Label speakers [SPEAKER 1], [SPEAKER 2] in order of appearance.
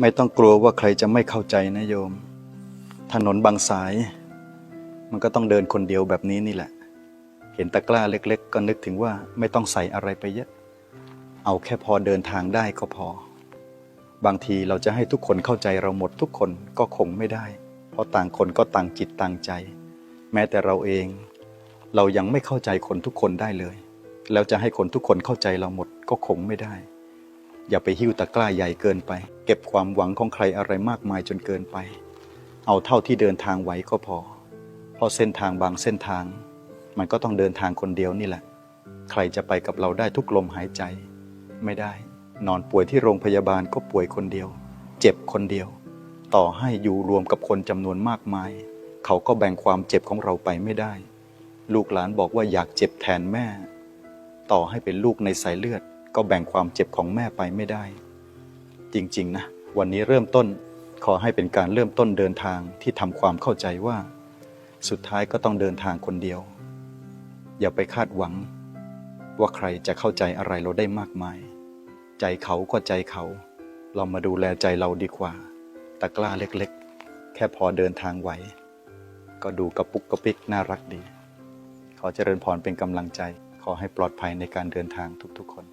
[SPEAKER 1] ไม่ต้องกลัวว่าใครจะไม่เข้าใจนะโยม ถนนบางสาย มันก็ต้องเดินคนเดียวแบบนี้นี่แหละ เห็นตะกร้าเล็ก ๆ ก็นึกถึงว่าไม่ต้องใส่อะไรไปเยอะ เอาแค่พอเดินทางได้ก็พอ บางทีเราจะให้ทุกคนเข้าใจเราหมดทุกคนก็คงไม่ได้ เพราะต่างคนก็ต่างจิตต่างใจ แม้แต่เราเอง เรายังไม่เข้าใจคนทุกคนได้เลย แล้วจะให้คนทุกคนเข้าใจเราหมดก็คงไม่ได้ อย่าไปหิ้วตะกร้าใหญ่เกินไป เก็บความหวังของใครอะไรมากมายจนเกินไป เอาเท่าที่เดินทางไหวก็พอ เพราะเส้นทางบางเส้นทาง มันก็ต้องเดินทางคนเดียวนี่แหละ ใครจะไปกับเราได้ทุกลมหายใจ ไม่ได้ นอนป่วยที่โรงพยาบาลก็ป่วยคนเดียว เจ็บคนเดียว ต่อให้อยู่รวมกับคนจำนวนมากมาย เขาก็แบ่งความเจ็บของเราไปไม่ได้ ลูกหลานบอกว่าอยากเจ็บแทนแม่ ต่อให้เป็นลูกในสายเลือด ก็แบ่งความเจ็บของแม่ไปไม่ได้ จริงๆนะวันนี้เริ่มต้นขอให้เป็นการเริ่มต้นเดินทางที่ทำความเข้าใจว่า สุดท้ายก็ต้องเดินทางคนเดียว อย่าไปคาดหวัง ว่าใครจะเข้าใจอะไรเราได้มากมาย ใจเขาก็ใจเขา เรามาดูแลใจเราดีกว่าตะกร้าเล็กๆ แค่พอเดินทางไหว ก็ดูกระปุกกระปิกน่ารักดี ขอเจริญพรเป็นกำลังใจ ขอให้ปลอดภัยในการเดินทางทุกๆคน